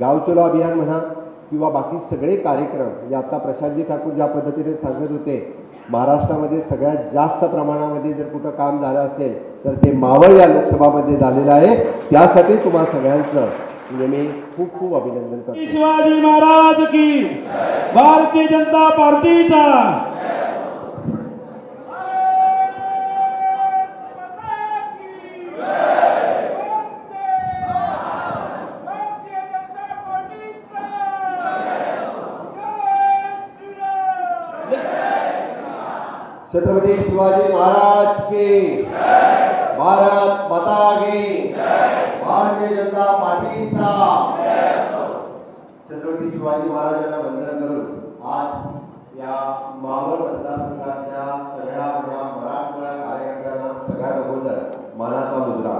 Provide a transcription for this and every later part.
गाव चलो अभियान म्हणा किंवा बाकी सगळे कार्यक्रम म्हणजे आत्ता प्रशांतजी ठाकूर ज्या पद्धतीने सांगत होते महाराष्ट्रामध्ये सगळ्यात जास्त प्रमाणामध्ये जर कुठं काम झालं असेल तर ते मावळ या लोकसभामध्ये झालेलं आहे. त्यासाठी तुम्हा सगळ्यांचं म्हणजे मी खूप खूप अभिनंदन करतो. शिवाजी महाराज की भारतीय जनता पार्टीचा छत्रपती शिवाजी महाराज की। भारत माता की। भारतीय जनता पार्टीचा छत्रपती शिवाजी महाराजांना वंदन करून आज या मावळ मतदारसंघातल्या सगळ्या माझ्या मराठवाडा कार्यकर्त्यांना सगळ्यात अगोदर मानाचा मुद्रा.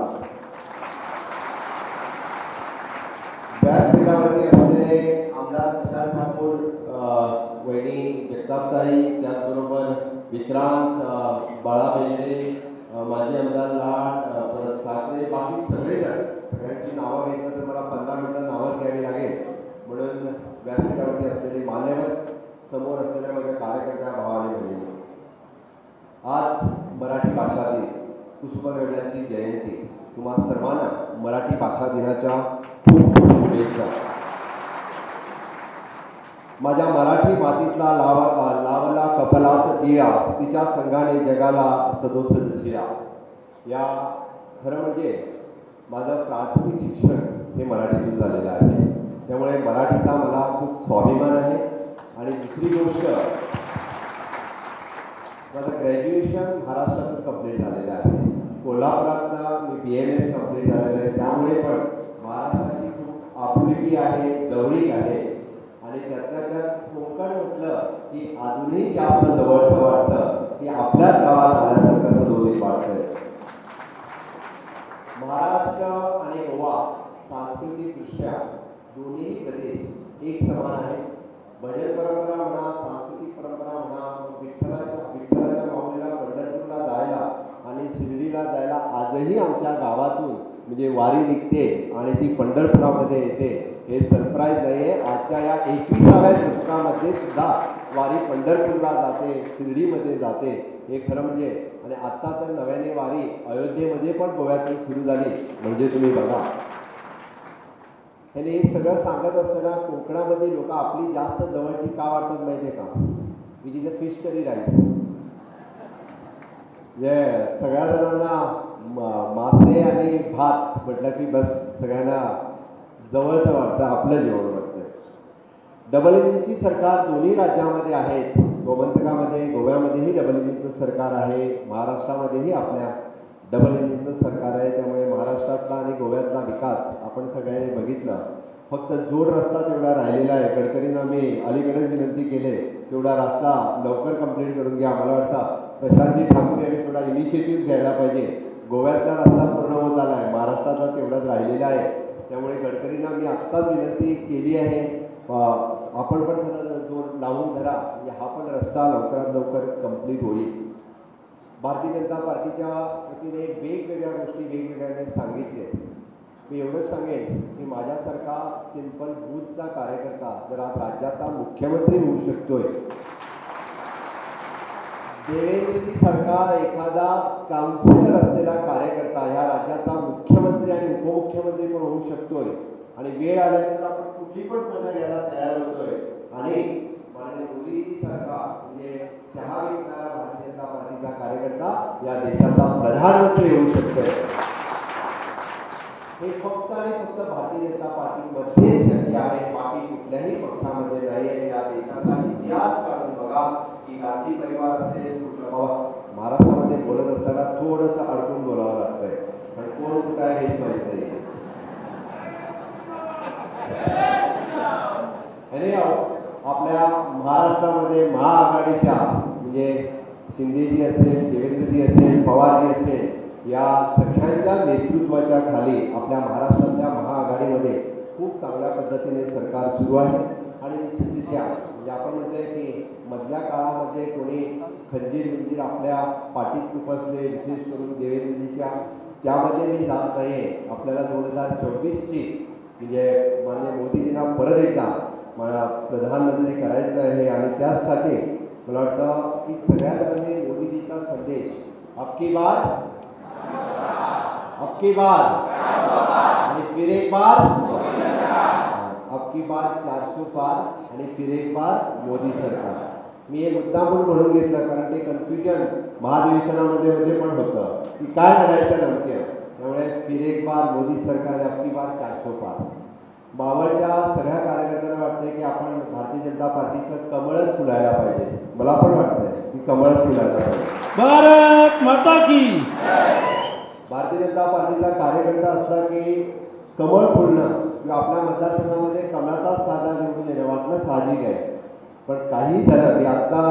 व्यासपीठावरती असलेले आमदार प्रशांत ठाकूर अ, वहिनी जगतापताई त्याचबरोबर विक्रांत बाळा बेंडे माजी आमदार लाट परत ठाकरे बाकी सगळेजण सगळ्यांची नावं घेतलं तर मला पंधरा मिनटं नावं घ्यावी लागेल. म्हणून व्यासपीठावरती असलेले मान्यवर समोर असलेल्या माझ्या कार्यकर्त्या भावाने बहिणी आज मराठी भाषा दिन पुष्पग्रजांची जयंती. तुम्हा सर्वांना मराठी भाषा दिनाच्या खूप खूप शुभेच्छा. माझ्या मराठी मातीतला लावा लावला पलास टिळा तिच्या संघाने जगाला सदोसद शिळा या खरं म्हणजे माझं प्राथमिक शिक्षण हे मराठीतून झालेलं आहे. त्यामुळे मराठीचा मला खूप स्वाभिमान आहे. आणि दुसरी गोष्ट माझं ग्रॅज्युएशन महाराष्ट्रातून कंप्लीट झालेलं आहे. कोल्हापुरातनं मी बी एम एस कंप्लीट झालेलं आहे. त्यामुळे पण महाराष्ट्राची खूप आपुलकी आहे जवळीक आहे. आणि त्यातल्या त्यात कोकण म्हटलं की अजूनही जास्त जवळचं वाटतं की आपल्याच गावात आल्यासारखं सदोदित वाटतंय. महाराष्ट्र आणि गोवा सांस्कृतिकदृष्ट्या दोन्ही प्रदेश एक समान आहेत. भजन परंपरा म्हणा सांस्कृतिक परंपरा म्हणा विठ्ठलाच्या विठ्ठलाच्या माऊलीला पंढरपूरला जायला आणि शिर्डीला जायला आजही आमच्या गावातून म्हणजे वारी निघते आणि ती पंढरपुरामध्ये येते. हे सरप्राईज नाही आहे. आजच्या या एकविसाव्या शतकामध्ये सुद्धा वारी पंढरपूरला जाते शिर्डीमध्ये जाते. हे खरं म्हणजे आणि आत्ता तर नव्याने वारी अयोध्येमध्ये पण गोव्यातून सुरू झाली. म्हणजे तुम्ही बघा. ह्याने हे सगळं सांगत असताना कोकणामध्ये लोक आपली जास्त जवळची का वाटतात माहिती आहे का? Which is a fish curry rice म्हणजे सगळ्या जणांना मासे आणि भात म्हटलं की बस सगळ्यांना जवळचं वाटतं आपलं जेवण. डबल इंजिनची सरकार दोन्ही राज्यामध्ये आहेत. गोमंतकामध्ये गोव्यामध्येही डबल इंजिनचं सरकार आहे. महाराष्ट्रामध्येही आपल्या डबल इंजिनचं सरकार आहे. त्यामुळे महाराष्ट्रातला आणि गोव्यातला विकास आपण सगळ्यांनी बघितलं. फक्त जोड रस्ता तेवढा राहिलेला आहे. गडकरींना मी अलीकडेच विनंती केले. तेवढा रस्ता लवकर कंप्लीट करून घ्या. मला वाटतं प्रशांतजी ठाकूर यांनी थोडा इनिशिएटिव्ह घ्यायला पाहिजे. गोव्यातला रस्ता पूर्ण होत आला आहे. महाराष्ट्रातला तेवढाच राहिलेला आहे. त्यामुळे गडकरींना मी आत्ताच विनंती केली आहे. आपण पण थोडा जोर लावून धरा. म्हणजे हा पण रस्ता लवकरात लवकर कंप्लीट होईल. भारतीय जनता पार्टीच्या वतीने वेगवेगळ्या गोष्टी वेगवेगळ्याने सांगितले मी एवढंच सांगेन की माझ्यासारखा सिंपल बूथचा कार्यकर्ता जर आज राज्याचा मुख्यमंत्री होऊ शकतोय. देवेंद्रजी सारखा एखादा काउन्सिलर असलेला कार्यकर्ता ह्या राज्याचा मुख्यमंत्री आणि उपमुख्यमंत्री पण होऊ शकतोय. आणि वेळ आल्यानंतर मज़ा घ्यायला तयार होतोय. जनता पार्टीचा कार्यकर्ता प्रधानमंत्री होऊ शकतोय. हे भारतीय जनता पार्टीमध्येच शक्य आहे, बाकी कुठल्याही पक्षामध्ये नाही आहे या इतिहास गांधी परिवार बाबा, महाराष्ट्रामध्ये बोलत असताना थोडंसं अडकून बोलावं नाही आणि आपल्या महाराष्ट्रामध्ये महाआघाडीच्या म्हणजे शिंदेजी असेल देवेंद्रजी असेल पवारजी असेल या सगळ्यांच्या नेतृत्वाच्या खाली आपल्या महाराष्ट्रातल्या महाआघाडीमध्ये खूप चांगल्या पद्धतीने सरकार सुरू आहे. आणि निश्चितरित्या म्हणजे आपण म्हणतोय की मधल्या काळामध्ये कोणी खंजीर बिंजीर आपल्या पाठीत उपसले विशेष करून देवेंद्रजीच्या त्यामध्ये मी जात नाही आपल्याला दोन हजार चोवीसची जे माननीय मोदीजींना परत एकदा मला प्रधानमंत्री करायचं आहे आणि त्याचसाठी मला वाटतं की सगळ्या जणांनी मोदीजीचा संदेश अबकी बार. अबकी बार. आणि फिर एक बार. अबकी बार चारशे पार आणि फिर एक बार मोदी सरकार. मी हे मुद्दा म्हणून म्हणून घेतलं कारण ते कन्फ्युजन महाधिवेशनामध्ये मध्ये पण होतं. की काय म्हणायचं नमक्या त्यामुळे फिर एक बार मोदी सरकार अबकी बार चारशे पार. मावळच्या सगळ्या कार्यकर्त्यांना वाटतंय की आपण भारतीय जनता पार्टीचं कमळच फुलायला पाहिजे. मला पण वाटतंय की कमळच फुलायला पाहिजे. भारत माता की भारतीय जनता पार्टीचा कार्यकर्ता असला की कमळ फुलणं किंवा आपल्या मतदारसंघामध्ये कमळाचाच खासदार निवडून येणं वाटणं साहजिक आहे. पण काही झालं मी आत्ता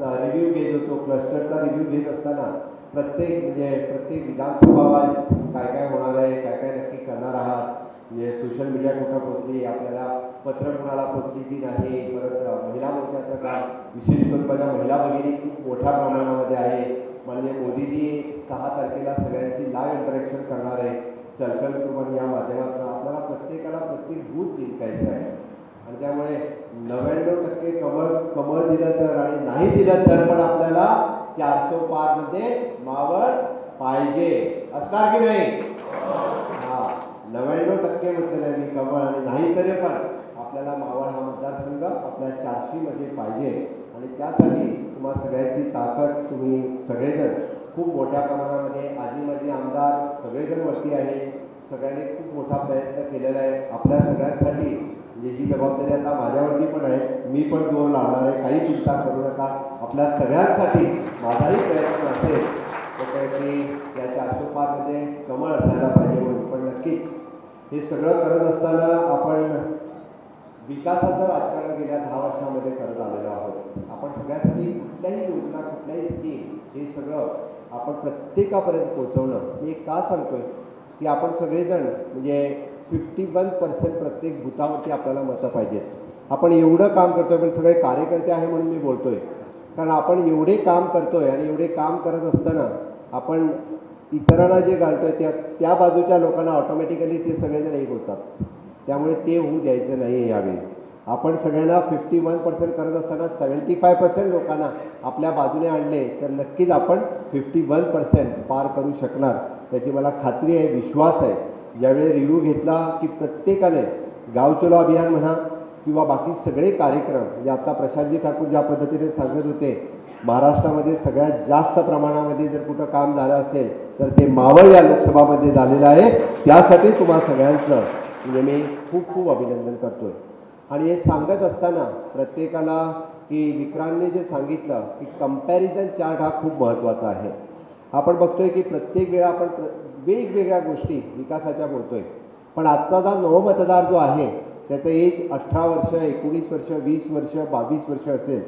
रिव्ह्यू घेत होतो क्लस्टरचा रिव्ह्यू घेत असताना प्रत्येक म्हणजे प्रत्येक विधानसभा वाईज काय काय होणार आहे काय काय नक्की करणार आहात? म्हणजे सोशल मीडिया कुठं पोचली आपल्याला पत्र कुणाला पोचली की नाही? परत महिला मोर्चाचं काम विशेष करून माझ्या महिला भगिनी खूप मोठ्या प्रमाणामध्ये आहे. म्हणजे मोदीजी सहा तारखेला सगळ्यांशी लाईव्ह इंटरॅक्शन करणार आहे. सेल्फ हेल्प ग्रुप आणि या माध्यमातून आपल्याला प्रत्येकाला प्रत्येक बूथ जिंकायचं आहे. आणि त्यामुळे नव्याण्णव टक्के कमळ कमळ दिलं तर आणि नाही दिलं तर पण आपल्याला चारशे पारमध्ये मावळ पाहिजे. असणार की नाही? हा नव्याण्णव टक्के म्हटलेलं आहे मी कमळ आणि नाही तरी पण आपल्याला मावळ हा मतदारसंघ आपल्या चारशेमध्ये पाहिजे. आणि त्यासाठी तुम्हा सगळ्यांची ताकद तुम्ही सगळेजण खूप मोठ्या प्रमाणामध्ये आजी माझी आमदार सगळेजण वरती आहे. सगळ्यांनी खूप मोठा प्रयत्न केलेला आहे. आपल्या सगळ्यांसाठी म्हणजे ही जबाबदारी आता माझ्यावरती पण आहे मी पण जोर लावणार आहे. काही चिंता करू नका. आपल्या सगळ्यांसाठी माझाही प्रयत्न असेल. तर की या चारशे पाचमध्ये कमळ असायला पाहिजे म्हणून. पण नक्कीच हे सगळं करत असताना आपण विकासाचं राजकारण गेल्या दहा वर्षामध्ये करत आलेलो आहोत. आपण सगळ्यासाठी कुठल्याही योजना कुठल्याही स्कीम हे सगळं आपण प्रत्येकापर्यंत पोहोचवणं. मी एक का सांगतोय की आपण सगळेजण म्हणजे फिफ्टी वन पर्सेंट प्रत्येक बुथावरती आपल्याला मतं पाहिजेत. आपण एवढं काम करतोय पण सगळे कार्यकर्ते आहे म्हणून मी बोलतो आहे कारण आपण एवढे काम करतोय आणि एवढे काम करत असताना आपण इतरांना जे घालतोय त्या त्या बाजूच्या लोकांना ऑटोमॅटिकली ते सगळेजण एक होतात. त्यामुळे ते होऊ द्यायचं नाही आहे यावेळी. आपण सगळ्यांना फिफ्टी वन पर्सेंट करत असताना सेवन्टी फाय पर्सेंट लोकांना आपल्या बाजूने आणले तर नक्कीच आपण फिफ्टी वन पर्सेंट पार करू शकणार. त्याची मला खात्री आहे विश्वास आहे. ज्यावेळी रिव्ह्यू घेतला की प्रत्येकाने गाव चलो अभियान म्हणा किंवा बाकी सगळे कार्यक्रम म्हणजे आता प्रशांतजी ठाकूर ज्या पद्धतीने सांगत होते महाराष्ट्रामध्ये सगळ्यात जास्त प्रमाणामध्ये जर कुठं काम झालं असेल तर ते मावळ या लोकसभामध्ये झालेलं आहे. त्यासाठी तुम्हा सगळ्यांचं म्हणजे मी खूप खूप अभिनंदन करतोय. आणि हे सांगत असताना प्रत्येकाला की विक्रांतने जे सांगितलं की कंपॅरिझन चार्ट हा खूप महत्त्वाचा आहे. आपण बघतोय की प्रत्येक वेळा आपण प्र वेगवेगळ्या गोष्टी विकासाच्या बोलतोय पण आजचा जो नवमतदार जो आहे त्याचं एज अठरा वर्ष एकोणीस वर्ष वीस वर्ष बावीस वर्ष असेल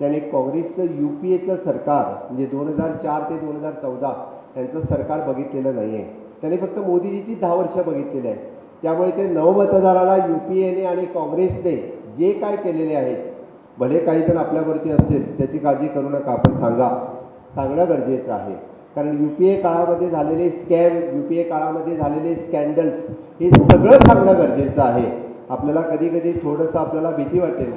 त्याने काँग्रेसचं यू पी एचं सरकार म्हणजे दोन हजार चार ते दोन हजार चौदा यांचं सरकार बघितलेलं नाही आहे त्याने फक्त मोदीजीची दहा वर्ष बघितलेली आहे त्यामुळे ते नवमतदाराला यू पी एने आणि काँग्रेसने जे काय केलेले आहेत भले काही जण आपल्यावरती असतील त्याची काळजी करू नका आपण सांगा. सांगणं गरजेचं आहे. कारण यू पी ए काळामध्ये झालेले स्कॅम यू पी ए काळामध्ये झालेले स्कॅन्डल्स हे सगळं सांगणं गरजेचं आहे. आपल्याला कधी कधी थोडंसं आपल्याला भीती वाटेल.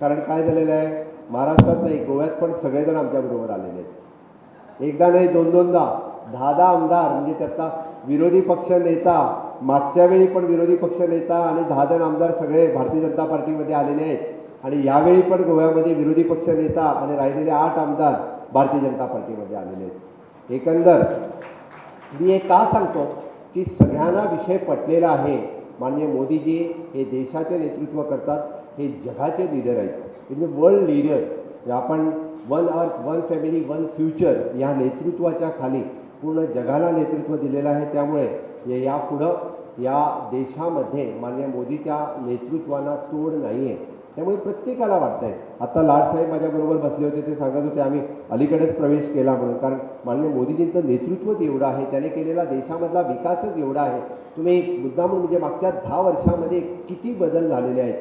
कारण काय झालेलं आहे? महाराष्ट्रात नाही गोव्यात पण सगळेजण आमच्याबरोबर आलेले आहेत. एकदा नाही दोन दोनदा. दहा दहा आमदार म्हणजे त्यातला विरोधी पक्ष नेता मागच्या वेळी पण विरोधी पक्ष नेता आणि दहा जण आमदार सगळे भारतीय जनता पार्टीमध्ये आलेले आहेत. आणि यावेळी पण गोव्यामध्ये विरोधी पक्ष नेता आणि राहिलेले आठ आमदार भारतीय जनता पार्टीमध्ये आलेले आहेत. एकंदर मी हे का सांगतो? की सगळ्यांना विषय पटलेला आहे. माननीय मोदीजी हे देशाचे नेतृत्व करतात हे जगाचे लीडर आहेत. म्हणजे वर्ल्ड लीडर आपण one earth one family one future या नेतृत्वाच्या खाली पूर्ण जगाला नेतृत्व दिलेलं आहे. त्यामुळे हे यापुढं या देशामध्ये माननीय मोदीच्या नेतृत्वाला तोड नाही आहे त्यामुळे प्रत्येकाला वाटतंय. आता लाडसाहेब माझ्याबरोबर बसले होते ते सांगत होते आम्ही अलीकडेच प्रवेश केला म्हणून. कारण माननीय मोदीजींचं नेतृत्वच एवढं आहे त्याने केलेला देशामधला विकासच एवढा आहे. तुम्ही एक मुद्दा म्हणून म्हणजे मागच्या दहा वर्षामध्ये किती बदल झालेले आहेत?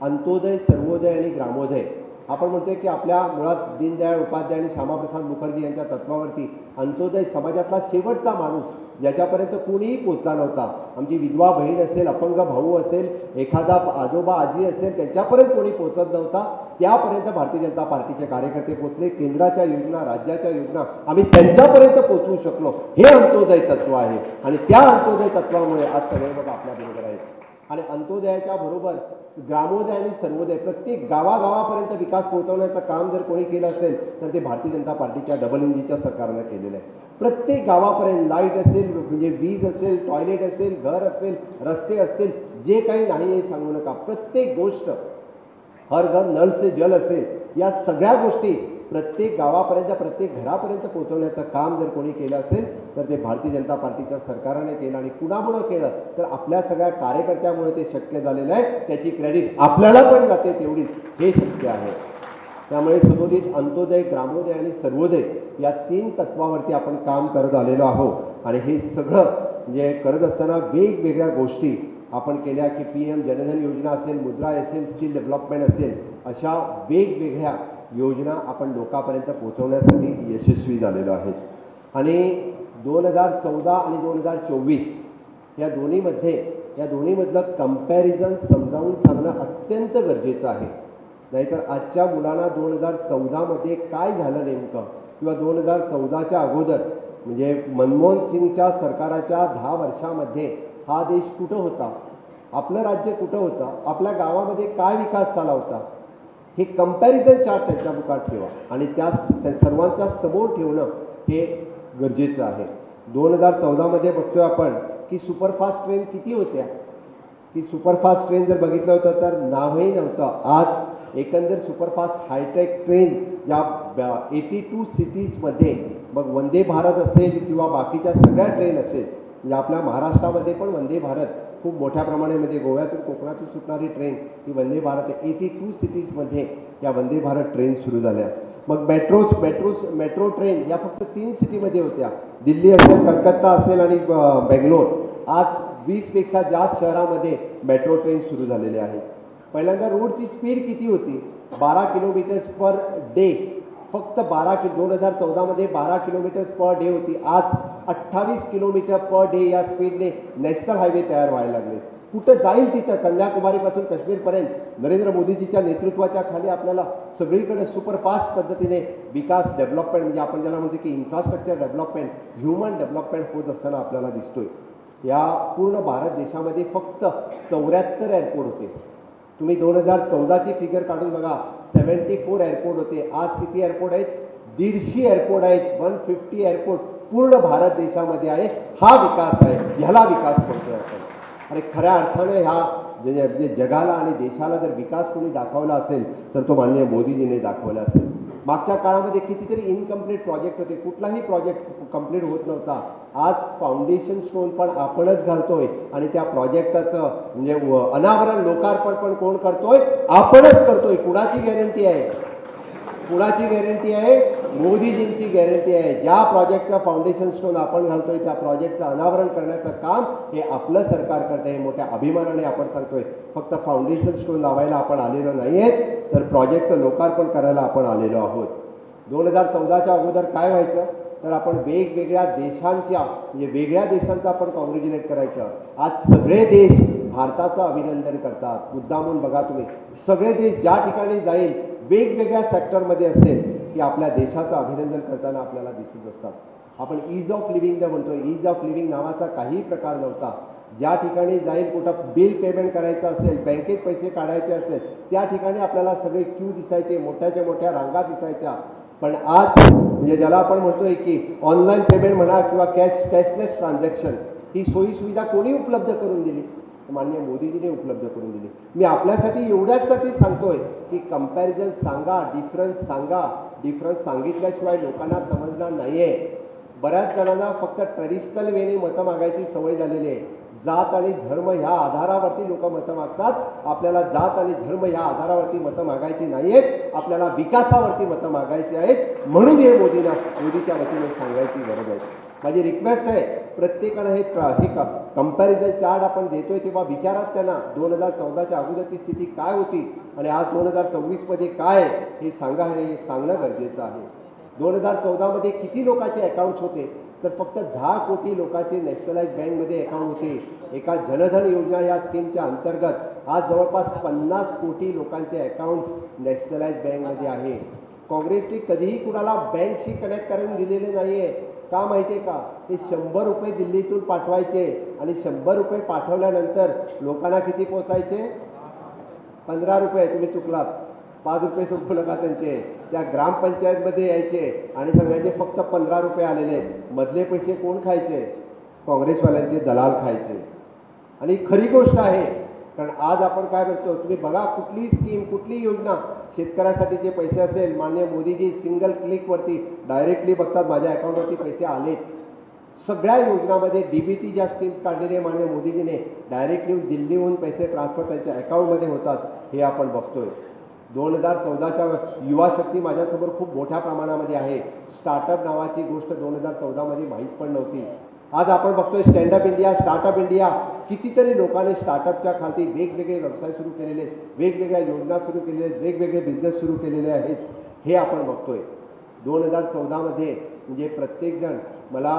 अंत्योदय सर्वोदय आणि ग्रामोदय. आपण म्हणतोय की आपल्या मुळात दीनदयाळ उपाध्याय आणि श्यामाप्रसाद मुखर्जी यांच्या तत्वावरती अंत्योदय समाजातला शेवटचा माणूस ज्याच्यापर्यंत कोणीही पोचला नव्हता. आमची विधवा बहीण असेल अपंग भाऊ असेल एखादा आजोबा आजी असेल त्यांच्यापर्यंत कोणी पोचत नव्हता. त्यापर्यंत भारतीय जनता पार्टीचे कार्यकर्ते पोचले केंद्राच्या योजना राज्याच्या योजना आम्ही त्यांच्यापर्यंत पोचवू शकलो. हे अंत्योदय तत्व आहे. आणि त्या अंत्योदय तत्वामुळे आज सगळे लोक आपल्याबरोबर आहेत. आणि अंत्योदयाच्या बरोबर ग्रामोदय आणि सर्वोदय प्रत्येक गावागावापर्यंत विकास पोहोचवण्याचं काम जर कोणी केलं असेल तर ते भारतीय जनता पार्टीच्या डबल इंजिनच्या सरकारनं केलेलं आहे. प्रत्येक गावापर्यंत लाइट असेल म्हणजे वीज असेल टॉयलेट असेल घर असेल रस्ते असतील जे काही नाही हे सांगू नका. प्रत्येक गोष्ट हर घर नल से जल असेल या सगळ्या गोष्टी प्रत्येक गावापर्यंत प्रत्येक घरापर्यंत पोहोचवण्याचं काम जर कोणी केलं असेल तर ते भारतीय जनता पार्टीच्या सरकारने केलं आणि कुणामुळं केलं तर आपल्या सगळ्या कार्यकर्त्यामुळे ते शक्य झालेलं आहे. त्याची क्रेडिट आपल्याला पण जाते तेवढीच. हे शक्य आहे. त्यामुळे सदोदित अंत्योदय ग्रामोदय आणि सर्वोदय या तीन तत्वावरती आपण काम करत आलेलो आहोत. आणि हे सगळं जे करत असताना वेगवेगळ्या गोष्टी आपण केल्या की पी एम जनधन योजना असेल मुद्रा असेल स्किल डेव्हलपमेंट असेल अशा वेगवेगळ्या योजना आपण लोकांपर्यंत पोहोचवण्यासाठी यशस्वी झालेलो आहेत. आणि दोन हजार चौदा आणि दोन हजार चोवीस या दोन्हीमध्ये या दोन्हीमधलं कंपॅरिझन समजावून सांगणं अत्यंत गरजेचं आहे. नाहीतर आजच्या मुलांना दोन हजार चौदामध्ये काय झालं नेमकं? किंवा दोन हजार चौदाच्या अगोदर म्हणजे मनमोहन सिंगच्या सरकाराच्या दहा वर्षामध्ये हा देश कुठं होता? आपलं राज्य कुठं होतं? आपल्या गावामध्ये काय विकास झाला होता? हे कंपॅरिझन चार्ट त्यांच्या बुकात ठेवा. आणि त्या त्या सर्वांच्या समोर ठेवणं हे गरजेचं आहे. दोन हजार चौदामध्ये बघतोय आपण की सुपरफास्ट ट्रेन किती होत्या? की सुपरफास्ट ट्रेन जर बघितलं होतं तर नावही नव्हतं. आज एकंदर सुपरफास्ट हायटेक ट्रेन या एटी टू सिटीजमध्ये मग वंदे भारत असेल किंवा बाकीच्या सगळ्या ट्रेन असेल म्हणजे आपल्या महाराष्ट्रामध्ये पण वंदे भारत खूप मोठ्या प्रमाणामध्ये गोव्यातून कोकणातून सुटणारी ट्रेन ही वंदे भारत एटी टू सिटीजमध्ये या वंदे भारत ट्रेन सुरू झाल्या. मग मेट्रोज मेट्रोज मेट्रो ट्रेन या फक्त तीन सिटीमध्ये होत्या. दिल्ली असेल कलकत्ता असेल आणि बेंगलोर. आज वीसपेक्षा जास्त शहरामध्ये मेट्रो ट्रेन सुरू झालेले आहेत. पहिल्यांदा रोडची स्पीड किती होती? बारा किलोमीटर्स पर डे फक्त बारा कि दोन हजार चौदामध्ये बारा किलोमीटर्स पर डे होती. आज अठ्ठावीस किलोमीटर पर डे या स्पीडने नॅशनल हायवे तयार व्हायला लागले. कुठं जाईल तिथं कन्याकुमारीपासून काश्मीरपर्यंत. नरेंद्र मोदीजीच्या नेतृत्वाच्या खाली आपल्याला सगळीकडे सुपरफास्ट पद्धतीने विकास डेव्हलपमेंट म्हणजे आपण ज्याला म्हणतो की इन्फ्रास्ट्रक्चर डेव्हलपमेंट ह्युमन डेव्हलपमेंट होत असताना आपल्याला दिसतोय. या पूर्ण भारत देशामध्ये फक्त चौऱ्याहत्तर एअरपोर्ट होते. तुम्ही दोन हजार चौदाची फिगर काढून बघा. सेवन्टी फोर एअरपोर्ट होते. आज किती एअरपोर्ट आहेत? दीडशे एअरपोर्ट आहेत. वन फिफ्टी एअरपोर्ट पूर्ण भारत देशामध्ये आहे. हा विकास आहे. ह्याला विकास म्हणतोय आपण. आणि खऱ्या अर्थानं ह्या जे जगाला आणि देशाला जर विकास कोणी दाखवला असेल तर तो माननीय मोदीजीने दाखवला असेल. मागच्या काळामध्ये कितीतरी इनकम्प्लीट प्रोजेक्ट होते. कुठलाही प्रोजेक्ट कंप्लीट होत नव्हता. आज फाउंडेशन स्टोन पण आपणच घालतोय आणि त्या प्रोजेक्टाचं म्हणजे अनावरण लोकार्पण पण कोण करतोय? आपणच करतोय. कुणाची गॅरंटी आहे? कुणाची गॅरंटी आहे? मोदीजींची गॅरंटी आहे. ज्या प्रोजेक्टचा फाउंडेशन स्टोन आपण घालतोय त्या प्रोजेक्टचं अनावरण करण्याचं काम हे आपलं सरकार करतं हे मोठ्या अभिमानाने आपण सांगतोय. फक्त फाउंडेशन स्टोन लावायला आपण आलेलो नाही आहेत तर प्रोजेक्टचं लोकार्पण करायला आपण आलेलो आहोत. दोन हजार चौदाच्या अगोदर काय व्हायचं? तर आपण वेगवेगळ्या देशांच्या म्हणजे वेगळ्या देशांचं आपण कॉंग्रॅच्युलेट करायचं. आज सगळे देश भारताचं अभिनंदन करतात. मुद्दामून बघा तुम्ही. सगळे देश ज्या ठिकाणी जाईल वेगवेगळ्या सेक्टरमध्ये असेल की आपल्या देशाचं अभिनंदन करताना आपल्याला दिसत असतात. आपण ईज ऑफ लिव्हिंग जे म्हणतो ईज ऑफ लिव्हिंग नावाचा काही प्रकार नव्हता. ज्या ठिकाणी जाईल कुठं बिल पेमेंट करायचं असेल बँकेत पैसे काढायचे असेल त्या ठिकाणी आपल्याला सगळे क्यू दिसायचे मोठ्याच्या मोठ्या रांगा दिसायच्या. पण आज म्हणजे ज्याला आपण म्हणतोय की ऑनलाईन पेमेंट म्हणा किंवा कॅश कॅशलेस ट्रान्झॅक्शन ही सोयीसुविधा कोणी उपलब्ध करून दिली? माननीय मोदीजीने उपलब्ध करून दिली. मी आपल्यासाठी एवढ्याचसाठी सांगतोय की कंपॅरिझन सांगा डिफरन्स सांगा. डिफरन्स सांगितल्याशिवाय लोकांना समजणार नाही आहे बऱ्याच जणांना फक्त ट्रेडिशनल वेने मतं मागायची सवय झालेली आहे. जात आणि धर्म ह्या आधारावरती लोक मतं मागतात. आपल्याला जात आणि धर्म ह्या आधारावरती मतं मागायची नाही आहेत आपल्याला विकासावरती मतं मागायची आहेत. म्हणून हे मोदींना मोदीच्या वतीने सांगायची गरज आहे. माझी रिक्वेस्ट आहे प्रत्येकानं हे ट्रा हे कंपॅरिझन चार्ट आपण देतोय तेव्हा विचारात त्यांना दोन हजार चौदाच्या अगोदरची स्थिती काय होती आणि आज दोन हजार चोवीसमध्ये काय आहे हे सांगा हे सांगणं गरजेचं आहे. दोन हजार चौदामध्ये किती लोकांचे अकाउंट्स होते? तर फक्त दहा कोटी लोकांचे नॅशनलाइज बँकमध्ये अकाउंट होते. एका जनधन योजना या स्कीमच्या अंतर्गत आज जवळपास पन्नास कोटी लोकांचे अकाउंट्स नॅशनलाइज बँकमध्ये आहे. काँग्रेसने कधीही कुणाला बँकशी कनेक्ट करून दिलेले नाही आहे का माहिती आहे का? ते शंभर रुपये दिल्लीतून पाठवायचे आणि शंभर रुपये पाठवल्यानंतर लोकांना किती पोचायचे पंधरा रुपये. तुम्ही चुकलात. पाच रुपये संपू नका त्यांचे? त्या ग्रामपंचायतमध्ये यायचे आणि सांगायचे फक्त पंधरा रुपये आलेले आहेत. मधले पैसे कोण खायचे? काँग्रेसवाल्यांचे दलाल खायचे. आणि खरी गोष्ट आहे कारण आज आपण काय करतो तुम्ही बघा कुठली स्कीम कुठली योजना शेतकऱ्यासाठी जे पैसे असेल माननीय मोदीजी सिंगल क्लिकवरती डायरेक्टली बघतात माझ्या अकाउंटवरती पैसे आलेत. सगळ्या योजनामध्ये डी बी टी ज्या स्कीम्स काढलेले माननीय मोदीजीने डायरेक्टली दिल्लीहून पैसे ट्रान्सफर त्यांच्या अकाउंटमध्ये होतात हे आपण बघतोय. दोन हजार चौदाच्या युवा शक्ती माझ्यासमोर खूप मोठ्या प्रमाणामध्ये आहे. स्टार्टअप नावाची गोष्ट दोन हजार चौदामध्ये माहीत पण नव्हती. आज आपण बघतोय स्टँडअप इंडिया स्टार्टअप इंडिया कितीतरी लोकांनी स्टार्टअपच्या खाली वेगवेगळे व्यवसाय सुरू केलेले आहेत. वेगवेगळ्या योजना सुरू केलेल्या आहेत. वेगवेगळे बिझनेस सुरू केलेले आहेत. हे आपण बघतोय. दोन हजार चौदामध्ये म्हणजे प्रत्येकजण मला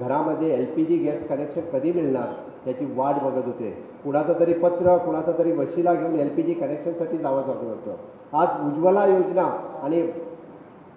घरामध्ये L P G gas connection कधी मिळणार याची वाट बघत होते. कुणाचं तरी पत्र कुणाचं तरी वशिला घेऊन एल पी जी कनेक्शनसाठी जावं लागत होतं. आज उज्ज्वला योजना आणि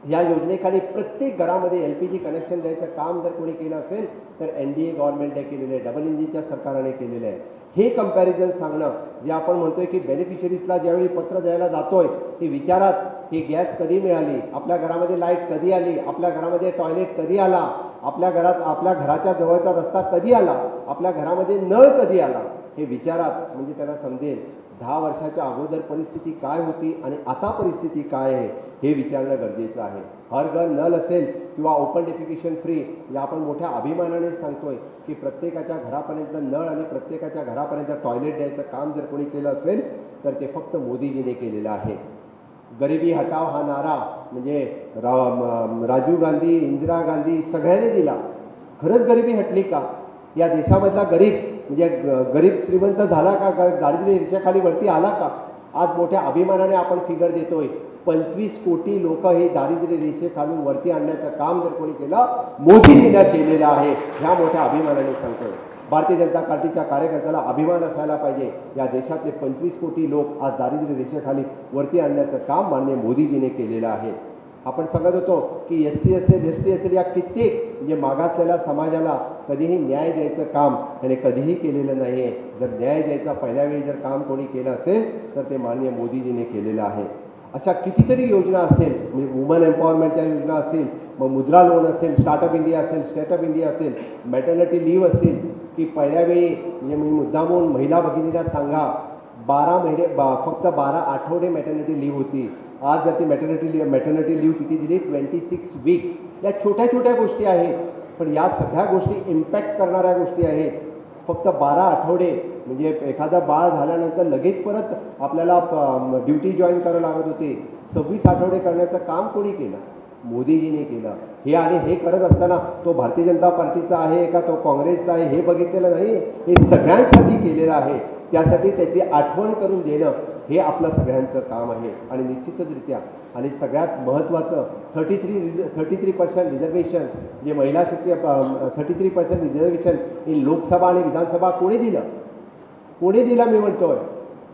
या योजनेखाली प्रत्येक घरामध्ये एल पी जी कनेक्शन द्यायचं काम जर कोणी केलं असेल तर एन डी ए गव्हर्नमेंटने केलेलं आहे डबल इंजिनच्या सरकारने केलेलं आहे. हे कंपॅरिझन सांगणं जे आपण म्हणतोय की बेनिफिशरीजला ज्यावेळी पत्र द्यायला जातोय ते विचारात की गॅस कधी मिळाली? आपल्या घरामध्ये लाइट कधी आली? आपल्या घरामध्ये टॉयलेट कधी आला? आपल्या घरात आपल्या घराच्या जवळचा रस्ता कधी आला? आपल्या घरामध्ये नळ कधी आला? हे विचारात म्हणजे त्यांना समजेल. दहा वर्षाच्या अगोदर परिस्थिती काय होती आणि आता परिस्थिती काय आहे हे विचारणं गरजेचं आहे. हर घर नल असेल किंवा ओपन डेफिकेशन फ्री या आपण मोठ्या अभिमानाने सांगतोय की प्रत्येकाच्या घरापर्यंत नळ आणि प्रत्येकाच्या घरापर्यंत टॉयलेट द्यायचं काम जर कोणी केलं असेल तर ते फक्त मोदीजीने केलेलं आहे. गरिबी हटाव हा नारा म्हणजे रा राजीव गांधी इंदिरा गांधी सगळ्यांनी दिला. खरंच गरिबी हटली का? या देशामधला गरीब म्हणजे ग- गरीब श्रीमंत झाला का? ग- दारिद्र्य रेषेखाली वरती आला का? आज मोठ्या अभिमानाने आपण फिगर देतोय. पंचवीस कोटी लोक हे दारिद्र्य रेषेखालून वरती आणण्याचं काम जर कोणी केलं मोदीजीनं केलेलं आहे. ह्या मोठ्या अभिमानाने सांगतोय. भारतीय जनता पार्टीच्या कार्यकर्त्याला अभिमान असायला पाहिजे. या देशातले पंचवीस कोटी लोक आज दारिद्र्य रेषेखाली वरती आणण्याचं काम माननीय मोदीजीने केलेलं आहे. आपण सांगत होतो की एस सी असेल एस टी असेल या कित्येक म्हणजे मागासलेल्या समाजाला कधीही न्याय द्यायचं काम त्याने कधीही केलेलं नाही आहे जर न्याय द्यायचा पहिल्या वेळी जर काम कोणी केलं असेल तर ते माननीय मोदीजीने केलेलं आहे. अशा कितीतरी योजना असेल म्हणजे वुमन एम्पॉवरमेंटच्या योजना असतील मग मुद्रा लोन असेल स्टार्टअप इंडिया असेल स्टेटअप इंडिया असेल मॅटर्निटी लीव असेल की पहिल्या वेळी म्हणजे मी मुद्दामून महिला भगिनीला सांगा बारा महिने बा फक्त बारा आठवडे मॅटर्निटी लीव्ह होती. आज जर ती मॅटर्निटी लिव्ह मॅटर्निटी लिव्ह किती दिली? ट्वेंटी सिक्स वीक या छोट्या छोट्या गोष्टी आहेत पण या सगळ्या गोष्टी इम्पॅक्ट करणाऱ्या गोष्टी आहेत. फक्त बारा आठवडे म्हणजे एखादा बाळ झाल्यानंतर लगेच परत आपल्याला ड्युटी जॉईन करावं लागत होते. सव्वीस आठवडे करण्याचं काम कोणी केलं? मोदीजीने केलं. हे आणि हे करत असताना तो भारतीय जनता पार्टीचा आहे का तो काँग्रेसचा आहे हे बघितलेलं नाही. हे सगळ्यांसाठी केलेलं आहे. त्यासाठी त्याची आठवण करून देणं हे आपलं सगळ्यांचं काम आहे. आणि निश्चितचरित्या आणि सगळ्यात महत्त्वाचं थर्टी थ्री रिज थर्टी थ्री पर्सेंट रिझर्वेशन जे महिला शक्ती थर्टी थ्री पर्सेंट रिझर्वेशन हे लोकसभा आणि विधानसभा कोणी दिलं? कोणी दिलं मी म्हणतोय?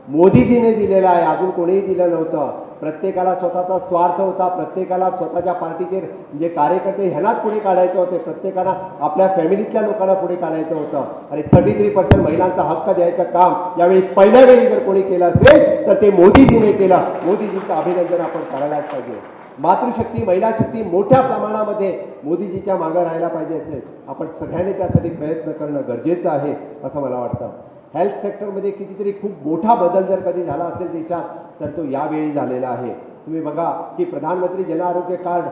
मोदीजीने दिलेलं आहे. अजून कोणीही दिलं नव्हतं. प्रत्येकाला स्वतःचा स्वार्थ होता प्रत्येकाला स्वतःच्या पार्टीचे जे कार्यकर्ते ह्यालाच पुढे काढायचे होते प्रत्येकाला आपल्या फॅमिलीतल्या लोकांना पुढे काढायचं होतं. आणि थर्टी थ्री पर्सेंट महिलांचा हक्क द्यायचं काम यावेळी पहिल्या वेळी जर कोणी केलं असेल तर ते मोदीजीने केलं. मोदीजींचं अभिनंदन आपण करायलाच पाहिजे. मातृशक्ती महिला शक्ती मोठ्या प्रमाणामध्ये मोदीजीच्या मागं राहायला पाहिजे असेल. आपण सगळ्यांनी त्यासाठी प्रयत्न करणं गरजेचं आहे असं मला वाटतं. हेल्थ सेक्टरमध्ये कितीतरी खूप मोठा बदल जर कधी झाला असेल देशात तर तो यावेळी झालेला आहे. तुम्ही बघा की प्रधानमंत्री जनआरोग्य card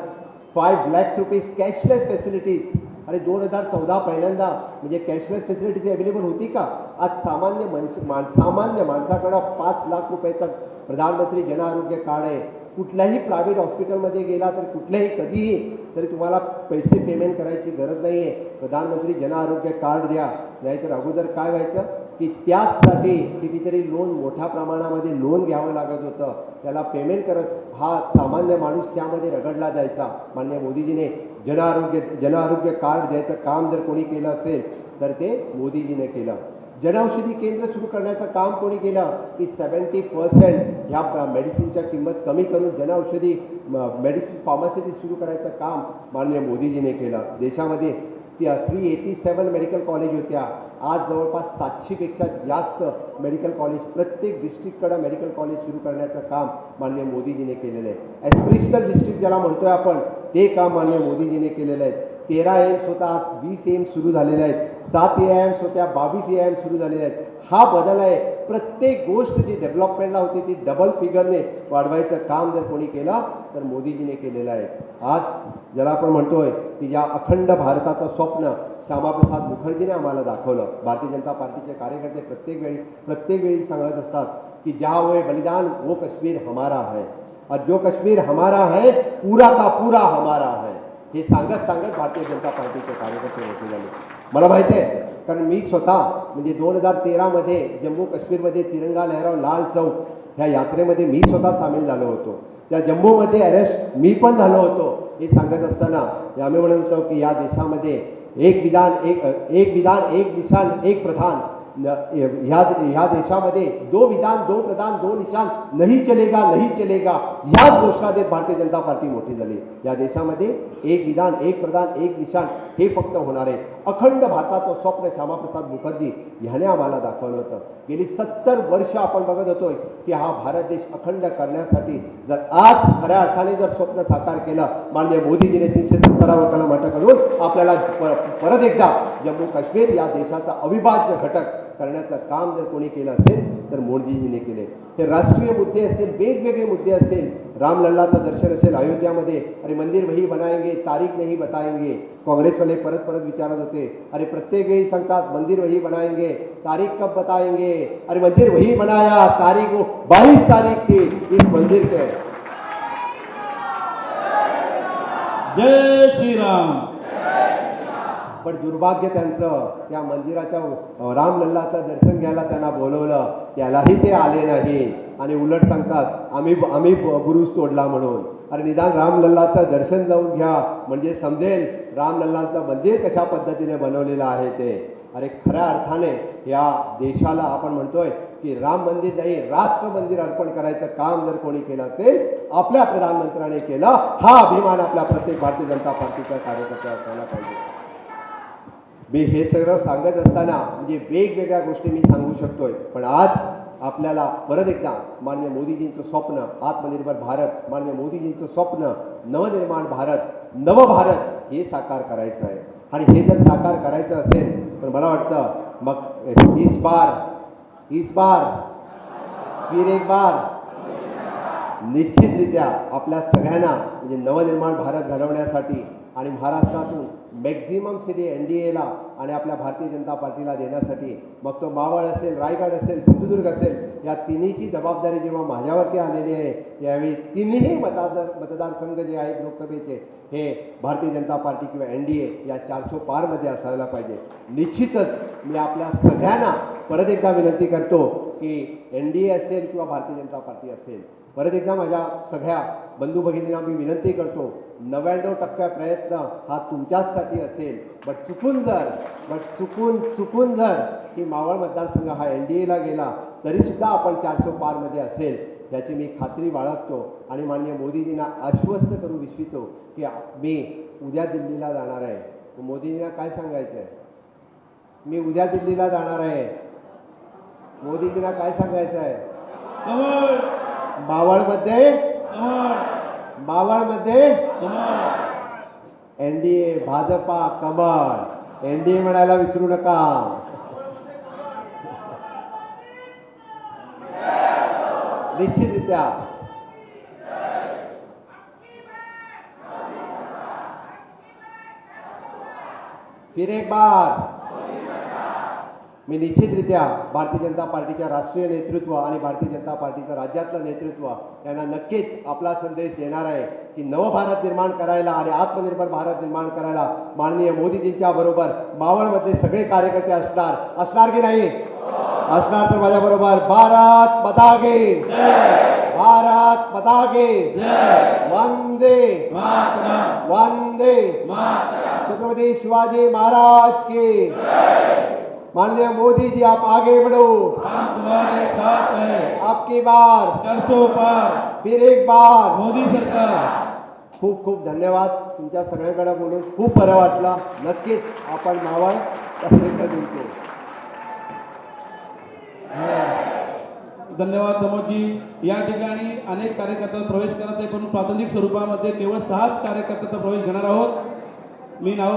five lakhs rupees cashless facilities अरे दोन हजार चौदा पहिल्यांदा म्हणजे कॅशलेस फॅसिलिटीज अवेलेबल होती का? आज सामान्य मन मान सामान्य माणसाकडं पाच लाख रुपयाचं प्रधानमंत्री जनआरोग्य कार्ड आहे. कुठल्याही प्रायव्हेट हॉस्पिटलमध्ये गेला तर कुठल्याही कधीही तरी तुम्हाला पैसे पेमेंट करायची गरज नाही आहे प्रधानमंत्री जनआरोग्य कार्ड द्या. नाहीतर अगोदर काय व्हायचं? की त्याचसाठी कितीतरी लोन मोठ्या प्रमाणामध्ये लोन घ्यावं लागत होतं. त्याला पेमेंट करत हा सामान्य माणूस त्यामध्ये रगडला जायचा. मान्य मोदीजीने जनआरोग्य जनआरोग्य कार्ड द्यायचं काम जर कोणी केलं असेल तर ते मोदीजीने केलं. जनौषधी केंद्र सुरू करण्याचं काम कोणी केलं? की सेवन्टी पर्सेंट ह्या मेडिसिनच्या किंमत कमी करून जनऔषधी मेडिसिन फार्मासिटी सुरू करायचं काम माननीय मोदीजीने केलं. देशामध्ये three eighty seven medical college होत्या. आज जवळपास सातशेपेक्षा जास्त मेडिकल कॉलेज प्रत्येक डिस्ट्रिक्टकडं मेडिकल कॉलेज सुरू करण्याचं काम मान्य मोदीजीने केलेलं आहे. ॲस्पिरिशनल डिस्ट्रिक्ट ज्याला म्हणतोय आपण ते काम मान्य मोदीजीने केलेलं आहे. तेरा एम्स होता आज वीस एम्स सुरू झालेले आहेत. सात ए आय एम्स होत्या बावीस ए आय एम्स सुरू झालेले आहेत. हा बदल आहे प्रत्येक गोष्ट जी डेव्हलपमेंटला होती ती डबल फिगरने वाढवायचं काम जर कोणी केलं तर मोदीजीने केलेलं आहे. आज ज्याला आपण म्हणतोय की या अखंड भारताचं स्वप्न श्यामाप्रसाद मुखर्जीने आम्हाला दाखवलं. भारतीय जनता पार्टीचे कार्यकर्ते प्रत्येक वेळी प्रत्येक वेळी सांगत असतात कि जहाँ हुए बलिदान वो कश्मीर हमारा है. और जो कश्मीर हमारा है पूरा का पूरा हमारा है. हे सांगत सांगत भारतीय जनता पार्टीचे कार्यकर्ते झाले मला माहिती आहे कारण मी स्वतः म्हणजे दोन हजार तेरामध्ये जम्मू काश्मीरमध्ये तिरंगा लहराव लाल चौक ह्या यात्रेमध्ये मी स्वतः सामील झालो होतो. त्या जम्मूमध्ये अरेस्ट मी पण झालो होतो. हे सांगत असताना आम्ही म्हणत होतो की या देशामध्ये एक विधान एक एक विधान एक निशान एक प्रधान ह्या ह्या देशामध्ये दो विधान दो प्रधान दो निशान नहीं चलेगा नाही चलेगा ह्याच घोषणा देत भारतीय जनता पार्टी मोठी झाली. या देशामध्ये एक विधान एक प्रधान एक निशान हे फक्त होणार आहे. अखंड भारताचं स्वप्न श्यामाप्रसाद मुखर्जी ह्याने आम्हाला दाखवलं होतं. गेली सत्तर वर्ष आपण बघत होतोय की हा भारत देश अखंड करण्यासाठी जर आज खऱ्या अर्थाने जर स्वप्न साकार केलं माननीय मोदीजीने तीनशे सत्तरावं कलम अटक करून आपल्याला परत एकदा जम्मू काश्मीर या देशाचा अविभाज्य घटक करण्याचं काम जर कोणी केलं असेल तर मोदीजीने केले. हे राष्ट्रीय मुद्दे असतील वेगवेगळे मुद्दे असतील रामलल्लाचं दर्शन असेल अयोध्यामध्ये. अरे मंदिर वही बनाएंगे तारीख नाही बताएंगे. काँग्रेसवाले परत परत विचारत होते. अरे प्रत्येक वेळी सांगतात मंदिर वही बनाएंगे तारीख कब बताएंगे? अरे मंदिर वही बनाया तारीख वो बाईस तारीख थी. इस मंदिर के जय श्रीराम. पण दुर्भाग्य त्यांचं त्या मंदिराच्या रामलल्लाचं दर्शन घ्यायला त्यांना बोलवलं. त्यालाही ते आले नाही आणि उलट सांगतात आम्ही आम्ही बुरुज तोडला म्हणून. अरे निदान रामलल्लाचं दर्शन जाऊन घ्या. म्हणजे समजेल रामलल्लांचं मंदिर कशा पद्धतीने बनवलेलं आहे ते. अरे खऱ्या अर्थाने या देशाला आपण म्हणतोय की राम मंदिर नाही राष्ट्र मंदिर अर्पण करायचं काम जर कोणी केलं असेल आपल्या प्रधानमंत्र्याने केलं हा अभिमान आपल्या प्रत्येक भारतीय जनता पार्टीच्या कार्यकर्त्यावर असायला पाहिजे. मी हे सगळं सांगत असताना म्हणजे वेगवेगळ्या गोष्टी मी सांगू शकतोय. पण आज आपल्याला परत एकदा मान्य मोदीजींचं स्वप्न आत्मनिर्भर भारत मान्य मोदीजींचं स्वप्न नवनिर्माण भारत नवभारत हे साकार करायचं आहे. आणि हे जर साकार करायचं असेल तर मला वाटतं मग इस बार इस बार फिर एक बार निश्चितरित्या आपल्या सगळ्यांना म्हणजे नवनिर्माण भारत घडवण्यासाठी आणि महाराष्ट्रातून मॅक्झिमम सिटी एन डी एला आणि आपल्या भारतीय जनता पार्टीला देण्यासाठी मग तो मावळ असेल रायगड असेल सिंधुदुर्ग असेल या तिन्हीची जबाबदारी जेव्हा माझ्यावरती आलेली आहे यावेळी तिन्ही मतदार मतदारसंघ जे आहेत लोकसभेचे हे भारतीय जनता पार्टी किंवा एन डी ए या चारशे पारमध्ये असायला पाहिजे. निश्चितच मी आपल्या सगळ्यांना परत एकदा विनंती करतो की एन डी ए असेल किंवा भारतीय जनता पार्टी असेल परत एकदा माझ्या सगळ्या बंधू भगिनींना मी विनंती करतो नव्याण्णव टक्का प्रयत्न हा तुमच्याचसाठी असेल. बट चुकून जर बट चुकून चुकून जर की मावळ मतदारसंघ हा एन डी एला गेला तरीसुद्धा आपण चारशे पारमध्ये असेल याची मी खात्री बाळगतो आणि माननीय मोदीजींना आश्वस्त करू इच्छितो की मी उद्या दिल्लीला जाणार आहे. मोदीजींना काय सांगायचं आहे मी उद्या दिल्लीला जाणार आहे. मोदीजींना काय सांगायचं आहे मावळमध्ये मावळमध्ये? एनडीए भाजपा कमळ. एनडीए म्हणायला विसरू नका. निश्चितरित्या. फिर एक बार. मी निश्चितरित्या भारतीय जनता पार्टीच्या राष्ट्रीय नेतृत्व आणि भारतीय जनता पार्टीचं राज्यातलं नेतृत्व यांना नक्कीच आपला संदेश देणार आहे की नवभारत निर्माण करायला आणि आत्मनिर्भर भारत निर्माण करायला माननीय मोदीजींच्या बरोबर मावळमध्ये सगळे कार्यकर्ते असणार असणार की नाही? असणार तर माझ्या बरोबर भारत पताके भारत पताके वंदे. वंदे. छत्रपती शिवाजी महाराज के. माननीय मोदी जी आप आगे बढ़ो। हम तुम्हारे साथ है। आपकी बार। चारसो पार। फिर एक बार। मोदी सरकार। खूप खूप धन्यवाद। तुमच्या सगळ्यांकडे बोलून खूप बरं वाटलं. नक्कीच आपण मावळ जिंकू धन्यवाद दमोजी या ठिकाणी अनेक कार्यकर्ता प्रवेश करत आहे पण प्राथमिक स्वरूपामध्ये केवळ सहाच कार्यकर्त्याचा प्रवेश घेणार आहोत. मी नाव